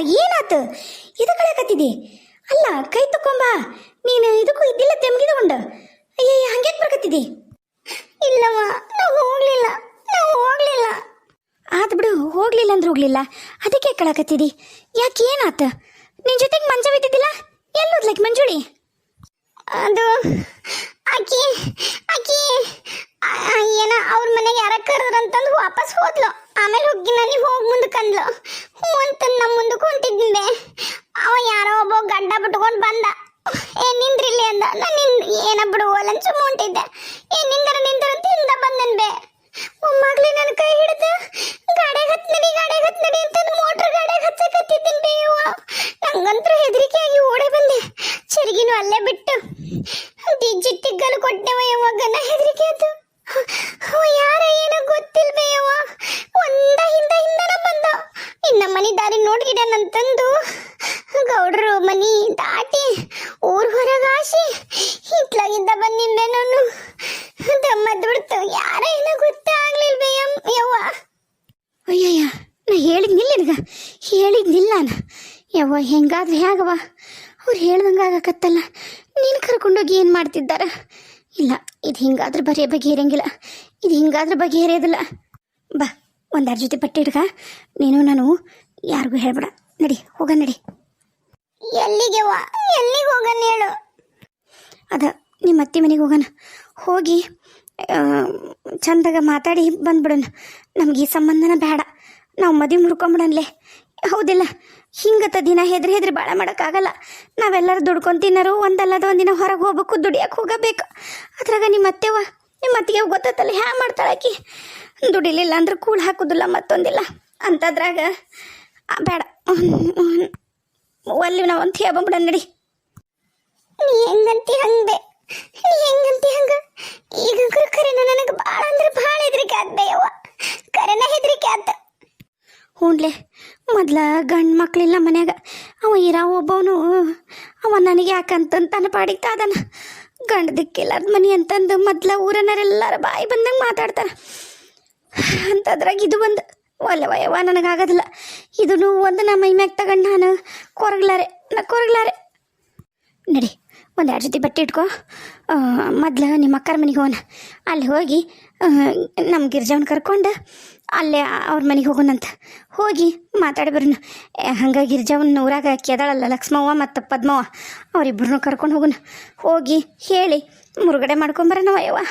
ಏನಾತು? ಇದು ಕಳಕತ್ತಿದಿ ಅಲ್ಲ, ಕೈ ತಕೊಂಬಾ ನೀನು ಇದಕ್ಕೂ ಇದ್ದಿಲ್ಲ ತೆಮ್ಗಿದಗೊಂಡು ಅಯ್ಯ ಹಂಗೆ ಬರ್ಕತ್ತಿದಿ? ಇಲ್ಲವ ನಾವು ಹೋಗ್ಲಿಲ್ಲ. ನಾವು ಹೋಗ್ಲಿಲ್ಲ. ಆತ್ ಬಿಡು, ಹೋಗ್ಲಿಲ್ಲ ಅಂದ್ರೆ ಹೋಗ್ಲಿಲ್ಲ. ಅದಕ್ಕೆ ಕಳಕತ್ತಿದಿ. ಯಾಕೆ ಏನಾತ? ನಿನ್ ಜೊತೆಗೆ ಮಂಜ ಬಿದ್ದಿದ್ದಿಲ್ಲ? ಎಲ್ಲೋದ್ಲಕ್ ಮಂಜುಳಿ? ಅದು ಆಕಿ ಆಕಿ ಏನ ಅವ್ರ ಮನೆಗೆ ಯಾರ ಕರೆದ್ರಂತಂದು ವಾಪಸ್ ಹೋದ್ಲು. ಆಮೇಲೆ ಹೋಗಿ ನನಗೆ ಹೋಗಿ ಮುಂದಕ್ಕೆ ಅಂದ್ಲು ಹ್ಞೂ ಅಂತಂದು ನಮ್ಮ ಮುಂದಕ್ಕೆ ಹೊಂಟಿದ್ದೆ ಅವ ಯಾರೋ ಒಬ್ಬ ಗಡ್ಡ ಬಿಟ್ಕೊಂಡು ಬಂದ. ಏ ನಿಂದ್ರಿಲ್ಲಿ ಅಂದ. ನಾನು ನಿನ್ ಏನ ಬಿಡು, ಒಲನ್ ಸುಮ್ಮ ಹೊಂಟಿದ್ದೆ. ಏ, ನಿಂದರ ನಿಂದರ ಅಂತ ಹಿಂದ ಬಂದನ್ ಬೇ ಒಮ್ಮಾಗ್ಲಿ ನನ್ನ ಕೈ ಹಿಡಿದು ಗಾಡಿಗೆ ಹತ್ ನಡಿ ಗಾಡಿಗೆ ಹತ್ ನಡಿ ಅಂತಂದು ಮೋಟ್ರ್ ಗಾಡಿಗೆ ಹಚ್ಚಕತ್ತಿದ್ದೀನಿ ಬೇ ಯವ್ವ ನಂಗಂತ್ರ ಹೆದರಿಕೆ ಆಗಿ ಓಡೇ ಬಂದೆ ಚರಿಗಿನೂ ಅಲ್ಲೇ ಬಿಟ್ಟು ಜಿಟ್ಟಿಗಲು ಕೊಟ್ಟೆವ ಯಾವಾಗ ನಾ ಹೆದರಿಕೆ ಆಯ್ತು ಅವ ಯಾರ ಏನೋ ಗೊತ್ತಿಲ್ಲ ಬೇಯವ್ವ ಒಂದ ಹಿಂದ ಹಿಂದನ ಬಂದ ಇನ್ನ ಮನಿ ದಾರಿ ನೋಡ್ಗಿಡನಂತಂದು ಗೌಡ್ರು ಮನಿ ದಾಟಿ ಊರ್ ಹೊರಗಾಸಿ ಹಿತ್ಲಾಗಿದ್ದ ಬಂದಿಂದೆ ನಾನು ದಮ್ಮ ದುಡ್ತು ಯಾರ ಏನೋ ಗೊತ್ತಾಗ್ಲಿಲ್ಲ ಬೇಯಮ್ ಯವ್ವ ಅಯ್ಯಯ್ಯ ನಾ ನಿನಗ ಹೇಳಿದ್ನಿಲ್ಲ ನಾನು ಯವ್ವ, ಹೆಂಗಾದ್ರೆ ಹೇಗವ ಅವ್ರು ಹೇಳ್ದಂಗೆ ಆಗಕತ್ತಲ್ಲ. ನೀನು ಕರ್ಕೊಂಡೋಗಿ ಏನು ಮಾಡ್ತಿದ್ದಾರ? ಇಲ್ಲ, ಇದು ಹಿಂಗಾದ್ರೆ ಬರೀ ಬಗೆಹರಿಯಂಗಿಲ್ಲ. ಇದು ಹಿಂಗಾದ್ರೆ ಬಗೆಹರಿಯೋದಿಲ್ಲ. ಬಾ ಒಂದಾರ ಜೊತೆ ಬಟ್ಟೆ ಹಿಡ್ಗ ನೀನು, ನಾನು, ಯಾರಿಗೂ ಹೇಳ್ಬೇಡ. ನಡಿ, ಹೋಗ ನಡಿ. ಎಲ್ಲಿಗೆ ಎಲ್ಲಿಗೆ ಹೋಗೋಣ ಹೇಳು? ಅದ ನಿಮ್ಮ ಅತ್ತೆ ಮನೆಗೆ ಹೋಗೋಣ. ಹೋಗಿ ಚಂದಾಗ ಮಾತಾಡಿ ಬಂದ್ಬಿಡೋಣ. ನಮ್ಗೆ ಈ ಸಂಬಂಧನ ಬೇಡ. ನಾವು ಮದಿ ಮುರ್ಕೊಂಬಿಡನ್ಲೆ. ಹೌದಿಲ್ಲ, ಹಿಂಗತ್ತ ದಿನ ಹೆದ್ರಿ ಹೆದ್ರಿ ಭಾಳ ಮಾಡೋಕ್ಕಾಗಲ್ಲ. ನಾವೆಲ್ಲರೂ ದುಡ್ಕೊಂಡು ತಿನ್ನರು, ಒಂದಲ್ಲದ ಒಂದಿನ ಹೊರಗೆ ಹೋಗ್ಬೇಕು ದುಡಿಯಕ್ಕೆ ಹೋಗಬೇಕು. ಅದ್ರಾಗ ನಿಮ್ಮ ಅತ್ತೆವ ನಿಮ್ಮ ಅತ್ತಿಗೆ ಗೊತ್ತತ್ತಲ್ಲ, ಹ್ಯಾ ಮಾಡ್ತಾಳೆ ಆಕಿ. ದುಡಿಲಿಲ್ಲ ಅಂದ್ರೆ ಕೂಳು ಹಾಕೋದಿಲ್ಲ ಮತ್ತೊಂದಿಲ್ಲ. ಅಂಥದ್ರಾಗ ಬೇಡ, ಒಲ್ಲಿ ನಾವು ಅಂತ ಹೇಳ್ಬಿಡ ನಡಿ. ನೀ ಹೆಂಗಂತಿ ಹಂಗೆ? ನೀ ಹೆಂಗಂತಿ ಹಂಗ? ಈಗ ಕರೆನ ನನಗೆ ಭಾಳ ಅಂದ್ರೆ ಭಾಳ ಹೆದರಿಕೆ ಆಗ್ದೆ ಯವ್ವ ಕರೆನ ಹೆದರಿಕೆ ಆತ ಹ್ಞೂನ್ಲೆ ಮೊದ್ಲ ಗಂಡ್ ಮಕ್ಳಿಲ್ಲ ಮನ್ಯಾಗ, ಅವ ಇರೋ ಒಬ್ಬವನು, ಅವ ನನಗೆ ಯಾಕಂತಂದು ತನ್ನ ಪಾಡಿಗೆ ತಾದನ ಗಂಡ ದಿಕ್ಕಿಲ್ಲಾರ್ದ ಮನಿ ಅಂತಂದು ಮೊದ್ಲ ಊರನರೆಲ್ಲರ ಬಾಯಿ ಬಂದಂಗೆ ಮಾತಾಡ್ತಾರ. ಅಂತದ್ರಾಗ ಇದು ಬಂದು ಒಲ್ಲೆ ವಯವ ನನಗಾಗೋದಿಲ್ಲ. ಇದನ್ನು ಒಂದು ನಮ್ಮ ಮೈ ಮ್ಯಾಗ ತಗೊಂಡು ನಾನು ಕೊರಗ್ಲಾರೆ, ನಾ ಕೊರಗ್ಲಾರೆ. ನಡಿ. ಒಂದು ಎರಡು ಜೊತೆ ಬಟ್ಟೆ ಇಟ್ಕೊ. ಮೊದ್ಲು ನಿಮ್ಮ ಅಕ್ಕರ ಮನೆಗೆ ಹೋಗೋಣ. ಅಲ್ಲಿ ಹೋಗಿ ನಮ್ಮ ಗಿರ್ಜವನ್ ಕರ್ಕೊಂಡು ಅಲ್ಲೇ ಅವ್ರ ಮನೆಗೆ ಹೋಗೋಣಂತ. ಹೋಗಿ ಮಾತಾಡಿ ಬರೋಣ. ಹಂಗೆ ಗಿರ್ಜವನ್ ಊರಾಗ ಕೆದಳಲ್ಲ ಲಕ್ಷ್ಮವ್ವ ಮತ್ತು ಪದ್ಮವ್ವ ಅವರಿಬ್ಬರನ್ನು ಕರ್ಕೊಂಡು ಹೋಗೋಣ. ಹೋಗಿ ಹೇಳಿ ಮುರುಗಡೆ ಮಾಡ್ಕೊಂಬರೋಣ ಅಯ್ಯವ್ವ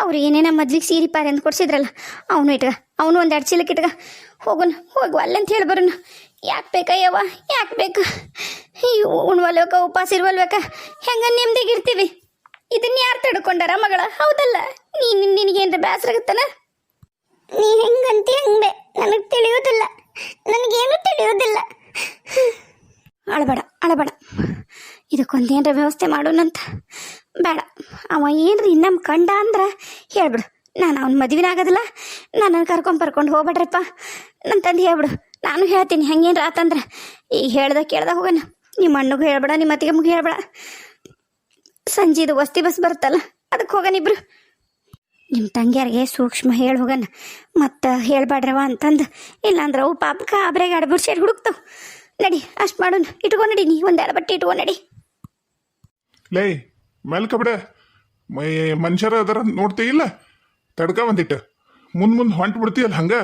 ಅವ್ರು ಏನೇನ ಮದ್ಲಿಗೆ ಸೀರೆ ಪಾರಿ ಅಂತ ಕೊಡ್ಸಿದ್ರಲ್ಲ, ಅವನು ಇಟ್ಗ, ಅವನು ಒಂದು ಎರಡು ಚೀಲಕ್ಕೆ ಇಟ್ಕ ಹೋಗೋಣ ಹೋಗುವ ಅಲ್ಲಂತ ಹೇಳಿ ಬರೋಣ. ಯಾಕೆ ಬೇಕಯ್ಯವ್ವ? ಯಾಕೆ ಬೇಕು? ಉಣ್ವಲ್ಬೇಕ ಉಪವಾಸ ಇರ್ವಲ್ಬೇಕ ಹೆಂಗ ನೆಮ್ಮದಿಗಿರ್ತೀವಿ ಇದನ್ನ ಯಾರು ತಡ್ಕೊಂಡಾರ ಮಗಳ? ಹೌದಲ್ಲ, ನೀನು ನಿನಗೇನ್ರ ಬೇಸರ ಆಗತ್ತನ? ನೀ ಹೆಂಗಂತಿ ಹೆಂಗೆ? ನನಗೆ ತಿಳಿಯೋದಿಲ್ಲ. ನನಗೇನು ತಿಳಿಯೋದಿಲ್ಲ. ಅಳಬೇಡ ಅಳಬೇಡ. ಇದಕ್ಕೊಂದೇನ್ರ ವ್ಯವಸ್ಥೆ ಮಾಡೋಣಂತ. ಬೇಡ. ಅವ ಏನ್ರಿ ಇನ್ನಮ್ಮ ಕಂಡ ಅಂದ್ರೆ ಹೇಳ್ಬಿಡು. ನಾನು ಅವ್ನ ಮದುವೆನ ಆಗೋದಿಲ್ಲ ನನ್ನನ್ನು ಕರ್ಕೊಂಡು ಬರ್ಕೊಂಡು ಹೋಗ್ಬೇಡ್ರಪ್ಪ. ತಂದೆ ಹೇಳ್ಬಿಡು. ನಾನು ಹೇಳ್ತೀನಿ, ಹಂಗೇನ್ರ ಆತಂದ್ರೆ? ಈಗ ಹೇಳ್ದ ಕೇಳ್ದ ಹೋಗೋಣ ನಿಮ್ಮ ಅಣ್ಣಗೂ ಹೇಳ್ಬೇಡ, ನಿಮ್ಮ ಅತ್ತಿಗೆ ಮುಗಿ ಹೇಳ್ಬೇಡ ಸಂಜೆದು ವಸ್ತಿ ಬಸ್ ಬರುತ್ತಲ್ಲ, ಅದಕ್ಕೆ ಹೋಗೋಣ ಇಬ್ರು. ನಿಮ್ಮ ತಂಗಿಯರಿಗೆ ಸೂಕ್ಷ್ಮ ಹೇಳಿ ಹೋಗಣ ಮತ್ತು ಹೇಳ್ಬೇಡ್ರವ ಅಂತಂದು, ಇಲ್ಲಾಂದ್ರೆ ಅವು ಪಾಪ ಆಬ್ರೆಗೆ ಅಡ್ಬಿಡ್ ಸೇರಿ ಹುಡುಕ್ತಾವ. ನಡಿ, ಅಷ್ಟು ಮಾಡೋಣ. ಇಟ್ಕೊ ನಡಿ, ನೀ ಒಂದೆರಡು ಬಟ್ಟೆ ಇಟ್ಕೊ ನಡಿ. ಲೇ, ಮೆಲ್ಕ ಬಿಡ. ಮೈ ಮನುಷ್ಯರ ಅದರ ನೋಡ್ತೇ ಇಲ್ಲ? ತಡ್ಕ ಬಂದಿಟ್ಟು. ಮುಂದ್ ಮುಂದ್ ಹೊಂಟ್ ಬಿಡ್ತೀಯಲ್ಲ ಹಂಗ?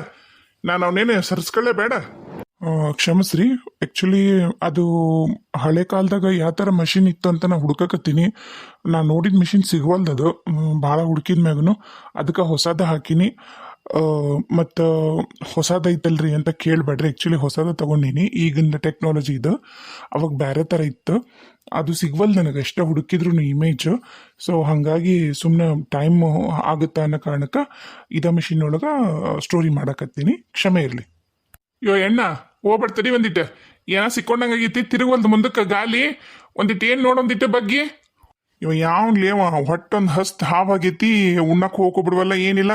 ನಾನು ಅವನೇನೆ ಸರ್ಸ್ಕೊಳ್ಳೇ ಬೇಡ. ಕ್ಷಮಿಸ್ರಿ. ಆ್ಯಕ್ಚುಲಿ ಅದು ಹಳೆ ಕಾಲದಾಗ ಯಾವ ಥರ ಮಷಿನ್ ಇತ್ತು ಅಂತ ನಾನು ಹುಡ್ಕಕತ್ತೀನಿ. ನಾನು ನೋಡಿದ ಮಿಷಿನ್ ಸಿಗವಲ್ದದು. ಭಾಳ ಹುಡುಕಿದ ಮ್ಯಾಗನು ಅದಕ್ಕೆ ಹೊಸದ ಹಾಕಿನಿ. ಮತ್ತು ಹೊಸದೈತಲ್ರಿ ಅಂತ ಕೇಳಬೇಡ್ರಿ. ಆ್ಯಕ್ಚುಲಿ ಹೊಸದ ತಗೊಂಡಿನಿ. ಈಗಿನ ಟೆಕ್ನಾಲಜಿ ಇದು. ಅವಾಗ ಬೇರೆ ಥರ ಇತ್ತು. ಅದು ಸಿಗ್ವಲ್ ನನಗೆ. ಎಷ್ಟೇ ಹುಡುಕಿದ್ರು ಇಮೇಜ್ ಸೊ ಹಾಗಾಗಿ ಸುಮ್ಮನೆ ಟೈಮ್ ಆಗುತ್ತೆ ಅನ್ನೋ ಕಾರಣಕ್ಕೆ ಇದ ಮಿಷಿನ್ ಒಳಗೆ ಸ್ಟೋರಿ ಮಾಡಕತ್ತೀನಿ. ಕ್ಷಮೆ ಇರಲಿ. ಯೋ ಎಣ್ಣ ಹೋಗ್ಬಿಡ್ತಡಿ ಒಂದಿಟ್ಟು ಏನ ಸಿಕ್ಕೊಂಡಂಗಾಗೈತಿ? ತಿರುಗಲ್ದು ಮುಂದಕ್ಕೆ ಗಾಲಿ. ಒಂದಿಟ್ಟು ಏನು ನೋಡೊಂದಿಟ್ಟು ಬಗ್ಗೆ. ಇವ ಯಾವನ್ಲಿ ಅವ ಹೊಟ್ಟೊಂದು ಹಸ್ತ್ ಹಾವಾಗೈತಿ ಉಣ್ಣಕ್ಕೆ ಹೋಗ್ಕೊಬಿಡ್ವಲ್ಲ ಏನಿಲ್ಲ.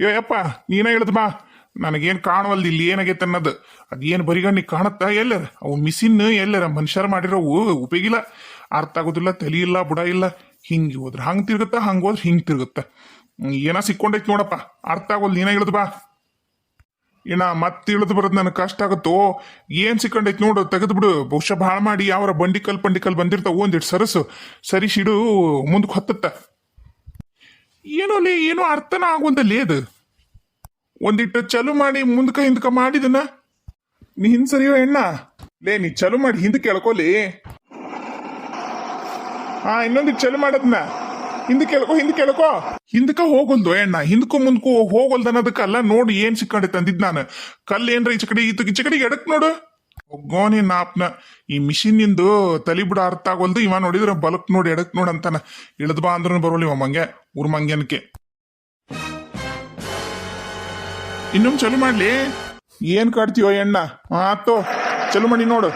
ಯೋ, ಯಪ್ಪ, ನೀನ ಹೇಳ್ದ ಬಾ. ನನಗೇನು ಕಾಣವಲ್ದು ಇಲ್ಲಿ ಏನಾಗೈತೆ ಅನ್ನೋದು. ಅದೇನು ಬರಿಗಣ್ಣಿಗೆ ಕಾಣುತ್ತಾ ಎಲ್ಲರ? ಅವು ಮಿಸಿನ್ ಎಲ್ಲರ ಮನುಷ್ಯರು ಮಾಡಿರೋವು ಉಪಯೋಗಿಲ್ಲ ಅರ್ಥ ಆಗೋದಿಲ್ಲ, ತಲಿ ಇಲ್ಲ, ಬುಡ ಇಲ್ಲ. ಹಿಂಗೆ ಹೋದ್ರೆ ಹಂಗೆ ತಿರುಗುತ್ತಾ, ಹಂಗೆ ಹೋದ್ರೆ ಹಿಂಗೆ ತಿರುಗುತ್ತಾ. ಏನೋ ಸಿಕ್ಕೊಂಡೈತಿ ನೋಡಪ್ಪ. ಅರ್ಥ ಆಗೋದು ನೀನ ಹೇಳದ್ ಬಾ. ಇನ್ನ ಮತ್ತೆ ಇಳಿದು ಬರೋದು ನನಗೆ ಕಷ್ಟ ಆಗುತ್ತೋ? ಏನ್ ಸಿಕ್ಕಂಡೈತಿ ನೋಡು ತೆಗೆದು ಬಿಡು ಬಹುಶಃ ಭಾಳ ಮಾಡಿ ಯಾವರ ಬಂಡಿಕಲ್, ಪಂಡಿಕಲ್ ಬಂದಿರ್ತಾವ ಒಂದಿಟ್ಟು ಸರಸು. ಸರಿಸಿಡು ಮುಂದಕ್ಕೆ ಹೊತ್ತತ್ತ. ಏನೋ ಲೇ, ಏನೋ ಅರ್ಥನ ಆಗುವಂದಲ್ಲಿ ಅದು. ಒಂದಿಟ್ಟು ಚಲು ಮಾಡಿ ಮುಂದಕ ಹಿಂದಕ ಮಾಡಿದನ? ನೀ ಹಿಂದ್ ಸರಿಯೋ ಎಣ್ಣ ಲೇ, ನೀ ಚಲು ಮಾಡಿ ಹಿಂದಕ್ಕೆ ಎಳ್ಕೊಲಿ ಹಾ ಇನ್ನೊಂದಿಟ್ಟು ಚಲು ಮಾಡದ್ನ? ಹಿಂದಕ್ಕೆ ಎಳ್ಕೊ ಹಿಂದಕ್ಕೆ ಎಳ್ಕೊ ಹಿಂದಕ ಹೋಗಲ್ದು ಎಣ್ಣ ಹಿಂದಕ್ಕೂ ಮುಂದಕ್ಕೂ ಹೋಗಲ್ದ ಅನ್ನೋದಕ್ಕಲ್ಲ ನೋಡಿ ಏನ್ ಸಿಕ್ಕಂಡೆ ತಂದಿದ್ ನಾನು. ಕಲ್ ಏನ್ರ ಈಚೆ ಕಡೆ ಈತ ಈಚೆ ಕಡೆ ಎಡಕ್ ನೋಡು. ಒಗ್ಗೋನಿ ನಾಪ್ನ. ಈ ಮಿಷಿನಿಂದು ತಲಿ ಬಿಡ ಅರ್ಥ ಆಗೋಲ್ದು. ಇವ ನೋಡಿದ್ರೆ ಬಲಕ್ ನೋಡಿ, ಎಡಕ್ ನೋಡ್ ಅಂತಾನ. ಇಳದ್ ಬಾ ಅಂದ್ರೂ ಬರೋಲ್ಲ ಇವ ಮಂಗೆ ಊರ್ ಮಂಗ್ಯನ್ಕೆ ಇನ್ನೊಂದ್ ಚಲು ಮಾಡ್ಲಿ. ಏನ್ ಕಾಡ್ತೀವೋ ಎಣ್ಣ ಆತೋ ಚಲು ಮಾಡಿ ನೋಡು.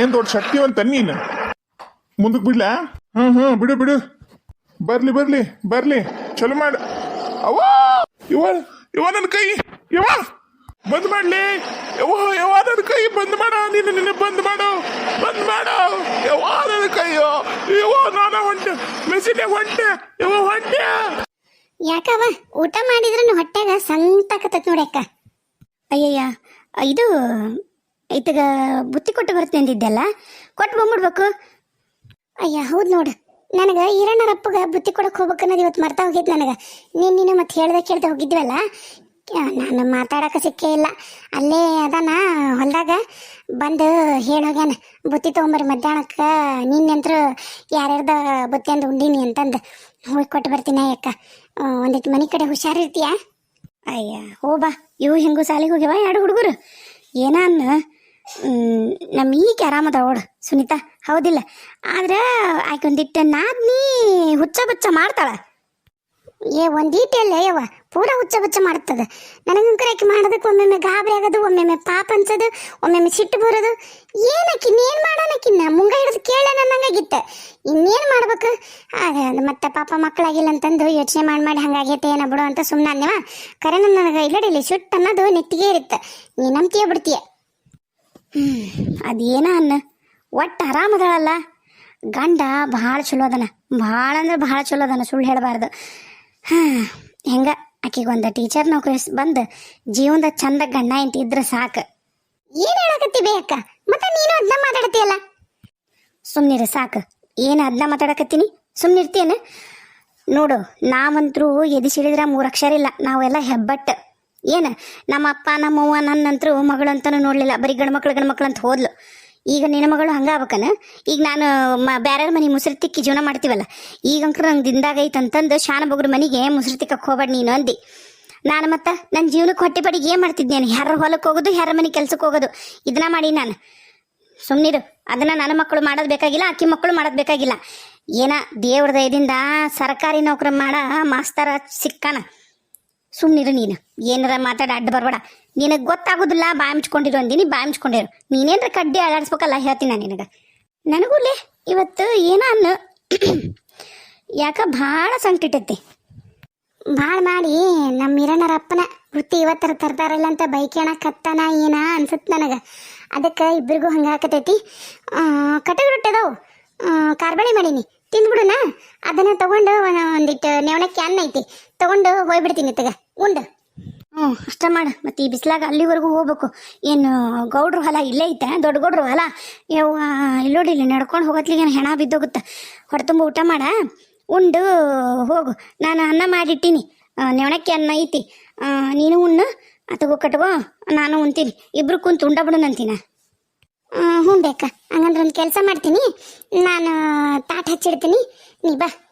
ಏನ್ ದೊಡ್ಡ ಶಕ್ತಿವಂತ ನೀನು? ಮುಂದಕ್ಕೆ ಬಿಡ್ಲಾ? ಹ್ಮ್ ಹ್ಮ್ ಬಿಡು ಬಿಡು. ಬರ್ಲಿ ಬರ್ಲಿ ಬರ್ಲಿ. ಚಲೋ ಮಾಡ. ಅವ ಇವ ಇವ ಕೈ, ಇವ. ಬಂದ್ ಮಾಡ್ಲಿ. ಯವ್ವ ಕೈ. ಬಂದ್ ಮಾಡ, ನೀನು ನಿನ್ನ ಬಂದ್ ಮಾಡು. ಬಂದ್ ಮಾಡು. ಯವ್ವ ನನ್ನ ಕೈಯೋ ಯವ್ವ ನಾನು ಹೊಂಟೆ. ಮೆಸಿನೆ ಹೊಂಟೆ. ಯವ್ವ ಹೊಂಟೆ. ಯಾಕವ ಊಟ ಮಾಡಿದ್ರೂ ಹೊಟ್ಟೆಗ ಸಂತಾಕತ್ತೈತಿ ನೋಡಿ ಅಕ್ಕ ಅಯ್ಯಯ್ಯ, ಇದು, ಇತ್ತಗ ಬುತ್ತಿ ಕೊಟ್ಟು ಬರ್ತೇನೆ ಅಂದಿದ್ದೆಲ್ಲ. ಕೊಟ್ಟು ಬಂದ್ಬಿಡ್ಬೇಕು. ಅಯ್ಯ, ಹೌದು ನೋಡು. ನನಗೆ ಈರಣ್ಣರಪ್ಪಗ ಬುತ್ತಿ ಕೊಡಕ್ಕೆ ಹೋಗ್ಬೇಕು ಅನ್ನೋದು ಇವತ್ತು ಮರ್ತಾ ಹೋಗಿದ್ ನನಗೆ. ನೀನು ನೀನು ಮತ್ತೆ ಹೇಳ್ದೆ ಕೇಳ್ದೆ ಹೋಗಿದ್ವಲ್ಲ? ನಾನು ಮಾತಾಡಕ ಸಿಕ್ಕೇ ಇಲ್ಲ. ಅಲ್ಲೇ ಅದಾನ ಹೊಲ್ದಾಗ ಬಂದು ಹೇಳೋಗ್ಯಾನ ಬುತ್ತಿ ತೊಗೊಂಬರ್ರಿ ಮಧ್ಯಾಹ್ನಕ್ಕೆ ನಿನ್ನಂತ್ರ ಯಾರ್ಯಾರ್ದ ಬುತ್ತಿ ಅಂದು ಉಂಡಿನಿ ಅಂತಂದು ಹೋಗಿ ಕೊಟ್ಟು ಬರ್ತೀನಿ ಅಕ್ಕ ಒಂದಿಟ್ಟು ಮನೆ ಕಡೆ ಹುಷಾರಿರ್ತೀಯಾ ಅಯ್ಯ, ಹೋ ಬಾ, ಇವು ಹೆಂಗು ಸಾಲಿಗೆ ಹೋಗ್ಯವ ಎರಡು ಹುಡುಗರು? ಏನ ನಮ್ಮ ಈಗ ಆರಾಮದ ಓಡು ಸುನೀತಾ. ಹೌದಿಲ್ಲ. ಆದ್ರೆ ಆಕೆ ಒಂದಿಟ್ಟು ನಾದ್ನಿ ಹುಚ್ಚ ಬಚ್ಚ ಮಾಡ್ತಾಳ. ಏ ಒಂದೀಟಲ್ಲ ಯವ್ವ, ಪೂರ ಹುಚ್ಚ ಬಚ್ಚ ಮಾಡ್ತದ ನನಗಂಕರ ಆಕೆ ಮಾಡೋದಕ್ಕೆ ಒಮ್ಮೊಮ್ಮೆ ಗಾಬರಿ ಆಗೋದು, ಒಮ್ಮೊಮ್ಮೆ ಪಾಪ ಅನ್ಸೋದು, ಒಮ್ಮೊಮ್ಮೆ ಸಿಟ್ಟು ಬರೋದು. ಏನಕ್ಕೆ, ಇನ್ನೇನು ಮಾಡೋಣಕ್ಕಿನ್ನ? ಮುಂಗ ಹಿಡಿದು ಕೇಳ ನನ್ನಂಗಾಗಿತ್ತ ಇನ್ನೇನು ಮಾಡ್ಬೇಕು? ಆಗ ಮತ್ತೆ ಪಾಪ ಮಕ್ಕಳಾಗಿಲ್ಲ ಅಂತಂದು ಯೋಚನೆ ಮಾಡಿ ಮಾಡಿ ಹಂಗಾಗೈತೆ, ಏನೋ ಬಿಡು ಅಂತ ಸುಮ್ಮನೆ ಕರೆನ ಕರೆ ನನಗೆ ಇಲ್ಲಡಿಲಿ ಸಿಟ್ಟು ಅನ್ನೋದು ನೆತ್ತಿಗೆ ಇರುತ್ತೆ. ನೀ ನಂಬ್ತೀಯ ಬಿಡ್ತೀಯ? ಅದೇನ ಅನ್ನ? ಒಟ್ಟು ಆರಾಮದಳಲ್ಲ? ಗಂಡ ಭಾಳ ಚಲೋ ಅದನ. ಭಾಳ ಅಂದ್ರೆ ಭಾಳ ಚಲೋ ಅದನ, ಸುಳ್ಳು ಹೇಳಬಾರ್ದು. ಹಾಂ, ಹೆಂಗ? ಒಂದು ಟೀಚರ್ ನೌಕರಿ ಬಂದು ಜೀವನದ ಚಂದ ಗಂಡ ಎಂತ ಇದ್ರೆ ಸಾಕು. ಏನು ಹೇಳಕತ್ತಿ ಬೇಕ ಮತ್ತೆ ನೀನು ಅದನ್ನ ಮಾತಾಡ್ತೀಯಲ್ಲ ಸುಮ್ಮನಿರು ಸಾಕು. ಏನು ಅದನ್ನ ಮಾತಾಡಕತ್ತೀನಿ? ಸುಮ್ಮನಿರ್ತೀಯನ ನೋಡು, ನಾವಂತರೂ ಎದಿ ಸಿಡಿದ್ರೆ ಮೂರು ಅಕ್ಷರ ಇಲ್ಲ. ನಾವೆಲ್ಲ ಹೆಬ್ಬಟ್ಟು. ಏನು? ನಮ್ಮ ಅಪ್ಪ ನಮ್ಮವ್ವ, ನನ್ನಂತರೂ ಮಗಳಂತನೂ ನೋಡಲಿಲ್ಲ. ಬರೀ ಗಂಡು ಮಕ್ಳು ಗಂಡು ಮಕ್ಳು ಅಂತ ಹೋದ್ಲು. ಈಗ ನಿನ್ನ ಮಗಳು ಹಂಗ ಆಗ್ಬೇಕನ? ಈಗ ನಾನು ಮ ಬೇರೆಯವ್ರ ಮನೆ ಮುಸ್ರಿ ತಿಕ್ಕಿ ಜೀವನ ಮಾಡ್ತೀವಲ್ಲ? ಈಗ ಅಂಕ್ರು ನಂಗೆ ದಿಂದಾಗ ಐತಂತಂದು ಶಾನ ಬಗ್ರ ಮನೆಗೆ ಮುಸ್ರಿ ತಿಕ್ಕಕ್ಕೆ ಹೋಗ್ಬೇಡ ನೀನು ಅಂದಿ. ನಾನು ಮತ್ತೆ ನನ್ನ ಜೀವನಕ್ಕೆ ಹೊಟ್ಟೆ ಪಡಿಗೆ ಏನು ಮಾಡ್ತಿದ್ದೇನೆ ಯಾರ ಹೊಲಕ್ಕೆ ಹೋಗೋದು, ಯಾರ ಮನೆ ಕೆಲ್ಸಕ್ಕೆ ಹೋಗೋದು? ಇದನ್ನ ಮಾಡಿ ನಾನು. ಸುಮ್ಮನಿರು ಅದನ್ನ ನನ್ನ ಮಕ್ಕಳು ಮಾಡೋದು ಬೇಕಾಗಿಲ್ಲ, ಅಕ್ಕಿ ಮಕ್ಕಳು ಮಾಡೋದು ಬೇಕಾಗಿಲ್ಲ. ಏನ ದೇವ್ರ ದಯದಿಂದ ಸರ್ಕಾರಿ ನೌಕರಿ ಮಾಡ, ಮಾಸ್ತರ ಸಿಕ್ಕಾನ? ಸುಮ್ಮನಿರು ನೀನು ಏನಾರ ಮಾತಾಡಿ ಅಡ್ಡ ಬರಬೇಡ ನಿನಗೆ ಗೊತ್ತಾಗೋದಿಲ್ಲ ಬಾಯಿ ಮುಚ್ಕೊಂಡಿರು ಅಂದಿನಿ ಬಾಯಿ ಮುಚ್ಕೊಂಡಿರು ಕಡ್ಡಿ ಅಲ್ಲಾಡಿಸ್ಬೇಕಲ್ಲ ಹೇಳ್ತೀನಿ ನಾನು ನಿನಗೆ ನನಗೂ ಲೇ ಇವತ್ತು ಏನೋ ಅನ್ನ ಯಾಕ ಭಾಳ ಸಂಕಟೈತಿ ಭಾಳ ಮಾಡಿ ನಮ್ಮ ಹಿರಣ್ಣರ ಅಪ್ಪನ ವೃತ್ತಿ ಇವತ್ತರ ತರ್ತಾರಲ್ಲ ಅಂತ ಬೈಕೇಣಕತ್ತಾನ ಏನ ಅನ್ಸುತ್ತೆ ನನಗೆ ಅದಕ್ಕೆ ಇಬ್ಬರಿಗೂ ಹಂಗೆ ಹಾಕತೈತಿ ಕಟಕ್ ರೊಟ್ಟಿ ಅದಾವು ಕಾರ್ಬಳಿ ಮಾಡೀನಿ ತಿಂದ್ಬಿಡುನ ಅದನ್ನು ತಗೊಂಡು ಒಂದ್- ಒಂದಿಟ್ಟು ನೆವಣಕ್ಕೆ ಅನ್ನ ಐತಿ ತಗೊಂಡು ಹೋಗ್ಬಿಡ್ತೀನಿ ತಗ ಉಂಡು. ಹ್ಞೂ ಅಷ್ಟ ಮಾಡು. ಮತ್ತೆ ಈ ಬಿಸಿಲಾಗ ಅಲ್ಲಿವರೆಗೂ ಹೋಗ್ಬೇಕು. ಏನು, ಗೌಡ್ರು ಹೊಲ ಇಲ್ಲೇ ಐತೆ, ದೊಡ್ಡ ಗೌಡ್ರು ಹೊಲ. ಯವ್ವ ಇಲ್ಲೋಡಿ ಇಲ್ಲಿ ನಡ್ಕೊಂಡು ಹೋಗತ್ಲಿಗೆ ಹೆಣ ಬಿದ್ದೋಗುತ್ತೆ. ಹೊರತುಂಬ ಊಟ ಮಾಡ. ಉಂಡು, ಹೋಗು. ನಾನು ಅನ್ನ ಮಾಡಿಟ್ಟಿನಿ. ನೆವಣಕ್ಕೆ ಅನ್ನ ಐತಿ. ನೀನು ಉಣ್ಣು. ಅಥವಾ ಕಟ್ಕೋ. ನಾನು ಉಣ್ತೀನಿ. ಇಬ್ರು ಕುಂತು ಉಂಡ ಬಿಡೋಣಂತೀನ ಹ್ಞೂ ಬೇಕಾ. ಹಂಗಂದ್ರೆ ಒಂದು ಕೆಲಸ ಮಾಡ್ತೀನಿ. ನಾನು, ತಾಟ್ ಹಚ್ಚಿಡ್ತೀನಿ. ನೀ ಬಾ.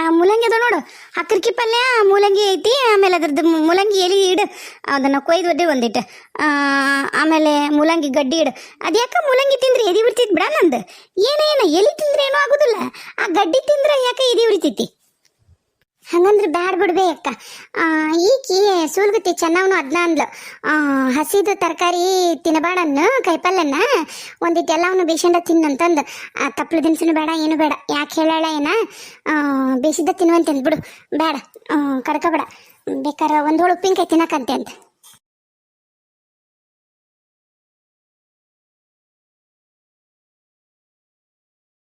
ಆ ಮೂಲಂಗಿ ಅದ ನೋಡು. ಹಕ್ಕರ್ಕಿ ಪಲ್ಯ, ಮೂಲಂಗಿ ಐತಿ, ಆಮೇಲೆ ಅದ್ರದ್ದು ಮೂಲಂಗಿ ಎಲೆ ಇಡು. ಅದನ್ನು ಕೊಯ್ದು ಒದ್ದೆ ಒಂದಿಟ್ಟು. ಆಮೇಲೆ ಮೂಲಂಗಿ ಗಡ್ಡಿ ಇಡು. ಅದ್ಯಾಕ ಮೂಲಂಗಿ ತಿಂದ್ರೆ? ಎದಿ ಉರಿತೈತಿ ಬಿಡ ನಂದು. ಏನೇನು? ಎಲೆ ತಿಂದ್ರೆ ಏನೂ ಆಗೋದಿಲ್ಲ. ಆ ಗಡ್ಡಿ ತಿಂದ್ರೆ ಯಾಕೆ ಎದಿ ಉರಿತೈತಿ? ಹಂಗಂದ್ರೆ ಬ್ಯಾಡ್ ಬಿಡ್ಬೇ ಅಕ್ಕ. ಈಕಿ ಸೂಲ್ಗುತ್ತಿ ಚೆನ್ನವನು ಅದ್ನ ಅಂದ್ಲು. ಹಸಿದು ತರಕಾರಿ ತಿನ್ನಬೇಡನ್ನು ಕೈಪಲ್ಲನ್ನ ಒಂದಿಟ್ಟು ಎಲ್ಲವನ್ನ ಬೇಸಂಡ ತಿನ್ನಂತಂದು. ಆ, ತಪ್ಪಲು ದಿನಸನು ಬೇಡ ಏನು ಬೇಡ. ಯಾಕೆ ಹೇಳಾಳ ಏನ? ಬೇಸಿದ್ದ ತಿನ್ನುವಂತ ಬಿಡು. ಬೇಡ ಕಡ್ಕೋಬೇಡ. ಬೇಕಾರೆ ಒಂದು ಹೋಳು ಉಪ್ಪಿನಕಾಯಿ ತಿನ್ನಕಂತೆ ಅಂತ.